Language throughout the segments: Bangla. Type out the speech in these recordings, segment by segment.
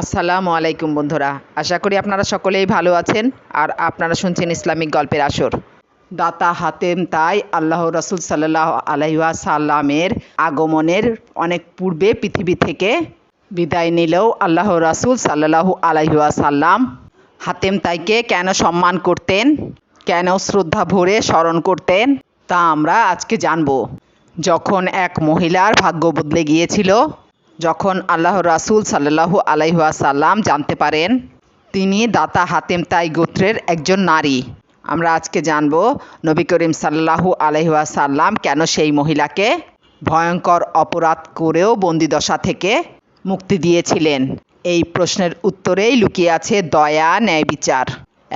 আসসালামু আলাইকুম বন্ধুরা। আশা করি আপনারা সকলেই ভালো আছেন আর আপনারা শুনছেন ইসলামিক গল্পের আসর। দাতা হাতেম তাই আল্লাহ রসুল সাল্লাহ আলাইহা সাল্লামের আগমনের অনেক পূর্বে পৃথিবী থেকে বিদায় নিলেও আল্লাহ রাসুল সাল্লাহ আলাইহা সাল্লাম হাতেম তাইকে কেন সম্মান করতেন? কেন শ্রদ্ধা ভরে স্মরণ করতেন? তা আমরা আজকে জানব। যখন এক মহিলার ভাগ্য বদলে গিয়েছিল যখন আল্লাহ রাসুল সাল্লাহু আলাইহুয়া সাল্লাম জানতে পারেন, তিনি দাতা হাতেম তাই গোত্রের একজন নারী। আমরা আজকে জানব নবী করিম সাল্লাহু সাল্লাম কেন সেই মহিলাকে ভয়ঙ্কর অপরাধ করেও বন্দিদশা থেকে মুক্তি দিয়েছিলেন। এই প্রশ্নের উত্তরেই লুকিয়ে আছে দয়া, ন্যায় বিচার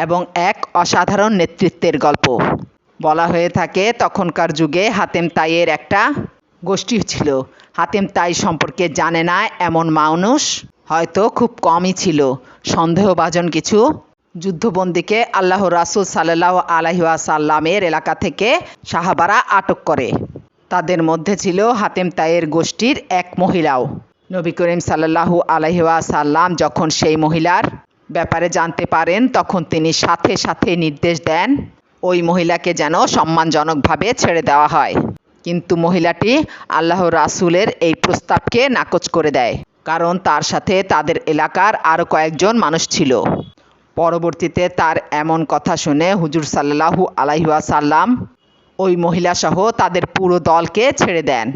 এবং এক অসাধারণ নেতৃত্বের গল্প। বলা হয়ে থাকে, তখনকার যুগে হাতেম তাইয়ের একটা গোষ্ঠী ছিল হাতেম তাই সম্পর্কে জানে না, এমন মানুষ হয়তো খুব কমই ছিল। সন্দেহভাজন কিছু যুদ্ধবন্দীকে আল্লাহ রাসুল সাল্লাহ আলহিয়া সাল্লামের এলাকা থেকে সাহাবারা আটক করে। তাদের মধ্যে ছিল হাতেম তাইয়ের গোষ্ঠীর এক মহিলাও। নবী করিম সাল্লাহু আলহিয়া সাল্লাম যখন সেই মহিলার ব্যাপারে জানতে পারেন, তখন তিনি সাথে সাথে নির্দেশ দেন, ওই মহিলাকে যেন সম্মানজনকভাবে ছেড়ে দেওয়া হয়। কিন্তু মহিলাটি আল্লাহ রাসুলের এই প্রস্তাবকে নাকচ করে দেয়, কারণ তার সাথে তাদের এলাকার আরও কয়েকজন মানুষ ছিল। পরবর্তীতে তার এমন কথা শুনে হুজুর সাল্লাহু আলাইহুয়া সাল্লাম ওই মহিলাসহ তাদের পুরো দলকে ছেড়ে দেন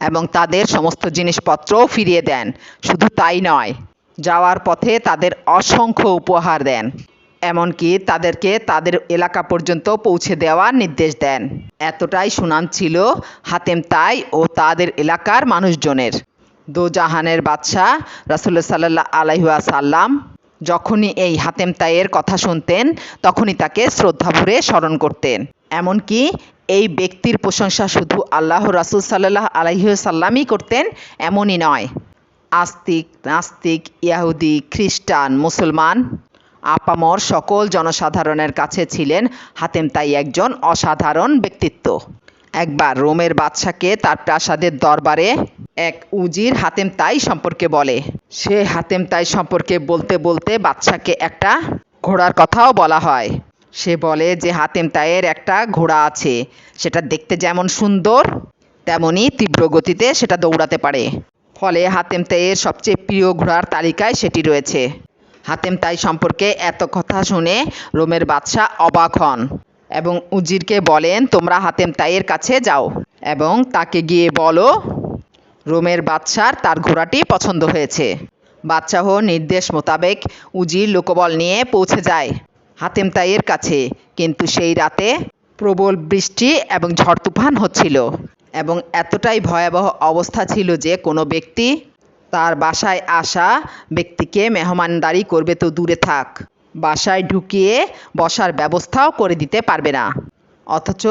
এবং তাদের সমস্ত জিনিসপত্রও ফিরিয়ে দেন। শুধু তাই নয়, যাওয়ার পথে তাদের অসংখ্য উপহার দেন। এমনকি তাদেরকে তাদের এলাকা পর্যন্ত পৌঁছে দেওয়ার নির্দেশ দেন। এতটাই সুনাম ছিল হাতেম তাই ও তাদের এলাকার মানুষজনের। দোজাহানের বাদশাহ রাসুল্লাহ সাল্লাহ আলাইহুয়া সাল্লাম যখনই এই হাতেম তাইয়ের কথা শুনতেন, তখনই তাকে শ্রদ্ধা ভরে স্মরণ করতেন। এমনকি এই ব্যক্তির প্রশংসা শুধু আল্লাহ রাসুল সাল্লাহ আলাইসাল্লামই করতেন, এমনই নয়। আস্তিক, নাস্তিক, ইয়াহুদি, খ্রিস্টান, মুসলমান আপামর সকল জনসাধারণের কাছে ছিলেন হাতেম তাই একজন অসাধারণ ব্যক্তিত্ব। একবার রোমের বাদশাকে তার প্রাসাদের দরবারে এক উজির হাতেম তাই সম্পর্কে বলে। সে হাতেম তাই সম্পর্কে বলতে বলতে বাদশাকে একটা ঘোড়ার কথাও বলা হয়। সে বলে যে হাতেম তাইয়ের একটা ঘোড়া আছে, সেটা দেখতে যেমন সুন্দর তেমনই তীব্র গতিতে সেটা দৌড়াতে পারে। ফলে হাতেম তাইয়ের সবচেয়ে প্রিয় ঘোড়ার তালিকায় সেটি রয়েছে। হাতেম তাই সম্পর্কে এত কথা শুনে রোমের বাদশাহ অবাক হন এবং উজিরকে বলেন, তোমরা হাতেম তাইয়ের কাছে যাও এবং তাকে গিয়ে বলো, রোমের বাদশার তার ঘোড়াটি পছন্দ হয়েছে। বাদশাহ নির্দেশ মোতাবেক উজির লোকবল নিয়ে পৌঁছে যায় হাতেম তাইয়ের কাছে। কিন্তু সেই রাতে প্রবল বৃষ্টি এবং ঝড় তুফান হচ্ছিল এবং এতটাই ভয়াবহ অবস্থা ছিল যে কোনো ব্যক্তি তার বাসায় আসা ব্যক্তিকে মেহমানদারি করবে তো দূরে থাক। বাসায় ঢুকিয়ে বসার ব্যবস্থাও করে দিতে পারবে না। অথচ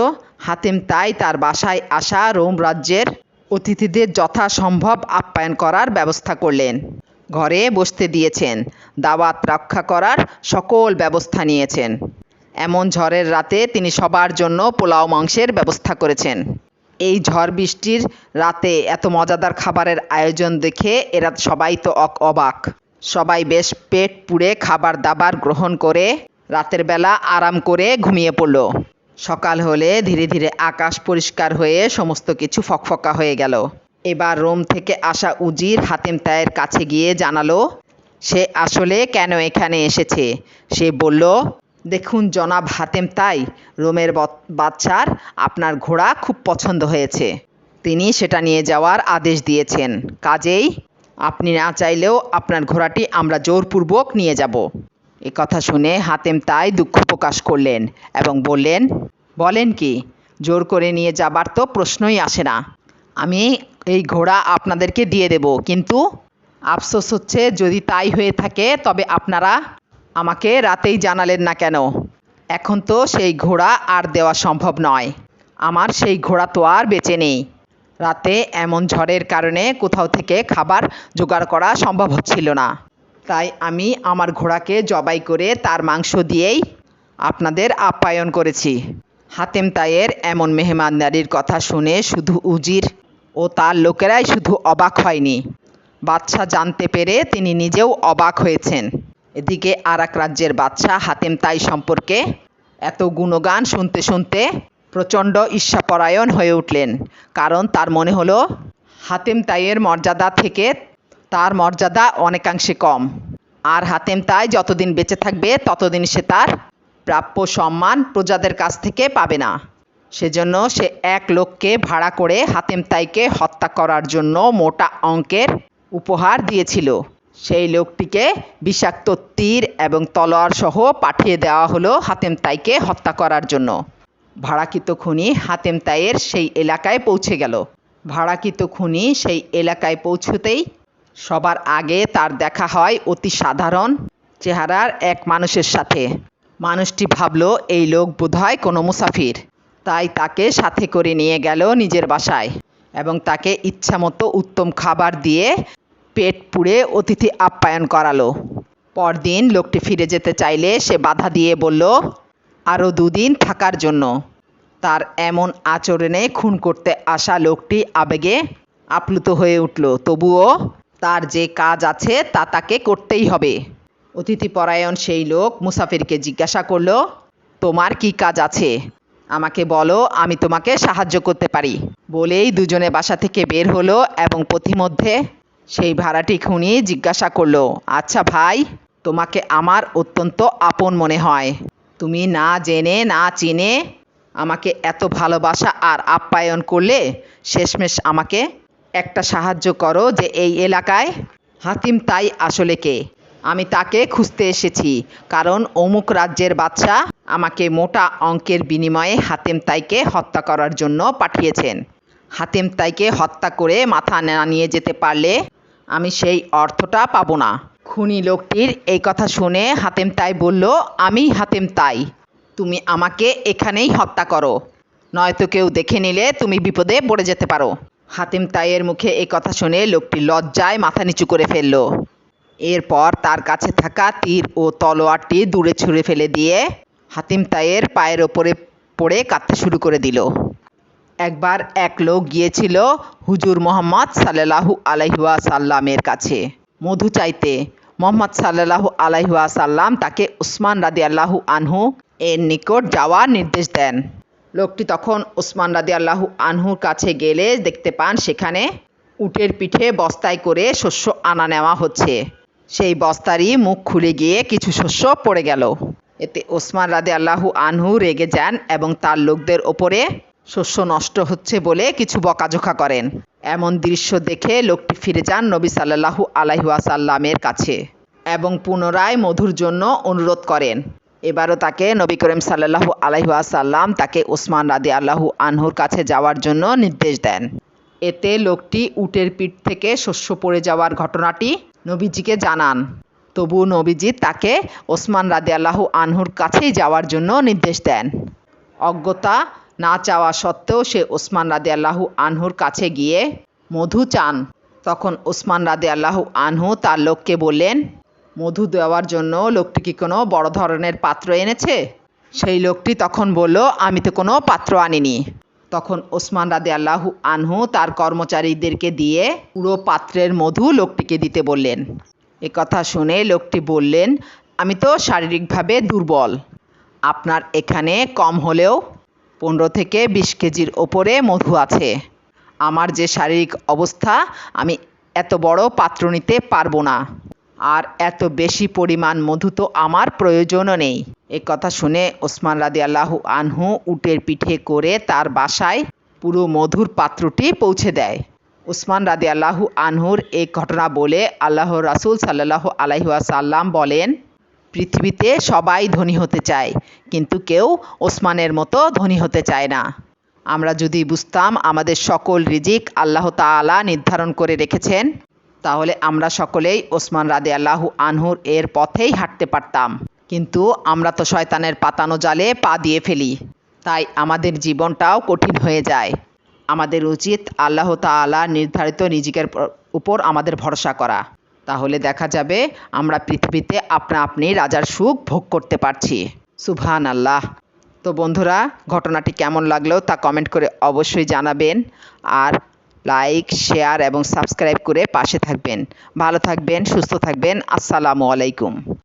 হাতেম তাই তার বাসায় আসা রোম রাজ্যের অতিথিদের যথাসম্ভব আপ্যায়ন করার ব্যবস্থা করলেন। ঘরে বসতে দিয়েছেন, দাওয়াত রক্ষা করার সকল ব্যবস্থা নিয়েছেন। এমন ঝড়ের রাতে তিনি সবার জন্য পোলাও মাংসের ব্যবস্থা করেছেন। এই ঝড় বৃষ্টির রাতে এত মজাদার খাবারের আয়োজন দেখে এরা সবাই তো অক অবাক। সবাই বেশ পেট পুড়ে খাবার দাবার গ্রহণ করে রাতের বেলা আরাম করে ঘুমিয়ে পড়ল। সকাল হলে ধীরে ধীরে আকাশ পরিষ্কার হয়ে সমস্ত কিছু ফকফকা হয়ে গেল। এবার রোম থেকে আসা উজির হাতেম তায়ের কাছে গিয়ে জানালো, সে আসলে কেন এখানে এসেছে? সে বলল দেখুন জনাব হাতেম তাই, রোমের বাদশার আপনার ঘোড়া খুব পছন্দ হয়েছে। তিনি সেটা নিয়ে যাওয়ার আদেশ দিয়েছেন। কাজেই আপনি না চাইলেও আপনার ঘোড়াটি আমরা জোরপূর্বক নিয়ে যাব। এ কথা শুনে হাতেম তাই দুঃখ প্রকাশ করলেন এবং বললেন, বলেন কি, জোর করে নিয়ে যাবার তো প্রশ্নই আসে না। আমি এই ঘোড়া আপনাদেরকে দিয়ে দেব, কিন্তু আফসোস হচ্ছে যদি তাই হয়ে থাকে, তবে আপনারা আমাকে রাতেই জানালেন না কেন? এখন তো সেই ঘোড়া আর দেওয়া সম্ভব নয়। আমার সেই ঘোড়া তো আর বেঁচে নেই। রাতে এমন ঝড়ের কারণে কোথাও থেকে খাবার জোগাড় করা সম্ভব হচ্ছিল না। তাই আমি আমার ঘোড়াকে জবাই করে তার মাংস দিয়েই আপনাদের আপ্যায়ন করেছি। হাতেম তাইয়ের এমন মেহমানদারির কথা শুনে শুধু উজির ও তার লোকেরাই শুধু অবাক হয়নি। বাদশাহ জানতে পেরে তিনি নিজেও অবাক হয়েছেন। এদিকে আর এক রাজ্যের বাদশাহ হাতেম তাই সম্পর্কে এত গুণগান শুনতে শুনতে প্রচণ্ড ঈর্ষাপরায়ণ হয়ে উঠলেন। কারণ তার মনে হলো, হাতেম তাইয়ের মর্যাদা থেকে তার মর্যাদা অনেকাংশে কম। আর হাতেম তাই যতদিন বেঁচে থাকবে, ততদিন সে তার প্রাপ্য সম্মান প্রজাদের কাছ থেকে পাবে না। সেজন্য সে এক লোককে ভাড়া করে হাতেম তাইকে হত্যা করার জন্য মোটা অঙ্কের উপহার দিয়েছিল। সেই লোকটিকে বিষাক্ত তীর এবং তলোয়ার সহ পাঠিয়ে দেওয়া হলো হাতেম তাইকে হত্যা করার জন্য। ভাড়াকিত খুনি হাতেম তাইয়ের সেই এলাকায় পৌঁছে গেল। ভাড়াকিত খুনি সেই এলাকায় পৌঁছতেই সবার আগে তার দেখা হয় অতি সাধারণ চেহারার এক মানুষের সাথে। মানুষটি ভাবলো, এই লোক বোধহয় কোনো মুসাফির। তাই তাকে সাথে করে নিয়ে গেল নিজের বাসায় এবং তাকে ইচ্ছামতো উত্তম খাবার দিয়ে পেট পুড়ে অতিথি আপ্যায়ন করালো। পরদিন লোকটি ফিরে যেতে চাইলে সে বাধা দিয়ে বলল আরও দুদিন থাকার জন্য। তার এমন আচরণে খুন করতে আসা লোকটি আবেগে আপ্লুত হয়ে উঠল। তবুও তার যে কাজ আছে তা তাকে করতেই হবে। অতিথিপরায়ণ সেই লোক মুসাফিরকে জিজ্ঞাসা করল, তোমার কি কাজ আছে? আমাকে বলো, আমি তোমাকে সাহায্য করতে পারি। বলেই দুজনে বাসা থেকে বের হলো এবং পথিমধ্যে সেই ভাড়াটি খুনি জিজ্ঞাসা করল আচ্ছা ভাই, তোমাকে আমার অত্যন্ত আপন মনে হয়। তুমি না জেনে, না চিনে আমাকে এত ভালোবাসা আর আপ্যায়ন করলে শেষমেশ আমাকে একটা সাহায্য করো যে এই এলাকায়। হাতিম তাই আসলে কে? আমি তাকে খুঁজতে এসেছি, কারণ অমুক রাজ্যের বাচ্চা আমাকে মোটা অঙ্কের বিনিময়ে হাতেম তাইকে হত্যা করার জন্য পাঠিয়েছেন। হাতেম তাইকে হত্যা করে মাথা না নিয়ে যেতে পারলে আমি সেই অর্থটা পাবো না। খুনি লোকটির এই কথা শুনে হাতেম তাই বলল, আমি হাতেম তাই। তুমি আমাকে এখানেই হত্যা করো। নয়তো কেউ দেখে নিলে তুমি বিপদে পড়ে যেতে পারো। হাতিম তাইয়ের মুখে এই কথা শুনে লোকটি লজ্জায় মাথা নিচু করে ফেলল। এরপর তার কাছে থাকা তীর ও তলোয়ারটি দূরে ছুঁড়ে ফেলে দিয়ে হাতিম তাইয়ের পায়ের ওপরে পড়ে কাঁদতে শুরু করে দিল। একবার এক লোক গিয়েছিল হুজুর মোহাম্মদ সাল্লাহু আলাইহুয়া সাল্লামের কাছে। মধু চাইতে। মোহাম্মদ সাল্লাহু আলাইহুয়া সাল্লাম তাকে উসমান রাদি আল্লাহু আনহু এর নিকট যাওয়ার নির্দেশ দেন। লোকটি তখন উসমান রাদি আল্লাহু আনহুর কাছে গেলে দেখতে পান সেখানে উটের পিঠে বস্তায় করে শস্য আনা নেওয়া হচ্ছে। সেই বস্তারই মুখ খুলে গিয়ে কিছু শস্য পড়ে গেল। এতে ওসমান রাদে আল্লাহু আনহু রেগে যান এবং তার লোকদের ওপরে শস্য নষ্ট হচ্ছে বলে কিছু বকাঝোকা করেন। এমন দৃশ্য দেখে লোকটি ফিরে যান নবী সাল্লাহু আলাইহাসাল্লামের কাছে এবং পুনরায় মধুর জন্য অনুরোধ করেন। এবারও তাকে নবী করিম সাল্লাহু আলাইহাসাল্লাম তাকে ওসমান রাদে আল্লাহু আনহুর কাছে যাওয়ার জন্য নির্দেশ দেন। এতে লোকটি উটের পিঠ থেকে শস্য পড়ে যাওয়ার ঘটনাটি নবীজিকে জানান। তবু নবীজি তাকে ওসমান রাদে আল্লাহু আনহুর কাছেই যাওয়ার জন্য নির্দেশ দেন। অজ্ঞতা না চাওয়া সত্ত্বেও সে ওসমান রাদে আল্লাহু আনহুর কাছে গিয়ে, মধু চান? তখন ওসমান রাদে আল্লাহু আনহু তার লোককে বললেন, মধু দেওয়ার জন্য লোকটি কি কোনো বড় ধরনের পাত্র এনেছে? সেই লোকটি তখন বলল, আমি তো কোনো পাত্র আনিনি। তখন ওসমান রাদে আল্লাহু আনহু তার কর্মচারীদেরকে দিয়ে পুরো পাত্রের মধু লোকটিকে দিতে বললেন। এ কথা শুনে লোকটি বললেন, আমি তো শারীরিকভাবে দুর্বল। আপনার এখানে কম হলেও পনেরো থেকে বিশ কেজির ওপরে মধু আছে। আমার যে শারীরিক অবস্থা, আমি এত বড় পাত্র নিতে পারব না। আর এত বেশি পরিমাণ মধু তো আমার প্রয়োজনও নেই। এ কথা শুনে ওসমান রাদি আল্লাহু আনহু উটের পিঠে করে তার বাসায় পুরো মধুর পাত্রটি পৌঁছে দেয়। উসমান রাদি আল্লাহু আনহুর এই ঘটনা বলে আল্লাহ রাসুল সাল্লাহ আলাইহাসাল্লাম বলেন পৃথিবীতে সবাই ধনী হতে চায়, কিন্তু কেউ ওসমানের মতো ধনী হতে চায় না। আমরা যদি বুঝতাম আমাদের সকল রিজিক আল্লাহ তাআলা নির্ধারণ করে রেখেছেন, তাহলে আমরা সকলেই ওসমান রাদে আল্লাহু আনহুর এর পথেই হাঁটতে পারতাম। কিন্তু আমরা তো শয়তানের পাতানো জালে পা দিয়ে ফেলি, তাই আমাদের জীবনটাও কঠিন হয়ে যায়। আমাদের উচিত আল্লাহ তাআলা নির্ধারিত রিজিকের প- উপর আমাদের ভরসা করা। তাহলে দেখা যাবে আমরা পৃথিবীতে আপনা আপনি রাজার সুখ ভোগ করতে পারছি। সুভান আল্লাহ তো বন্ধুরা, ঘটনাটি কেমন লাগল তা কমেন্ট করে অবশ্যই জানাবেন আর লাইক শেয়ার এবং সাবস্ক্রাইব করে পাশে থাকবেন। ভালো থাকবেন, সুস্থ থাকবেন। আসসালামু আলাইকুম।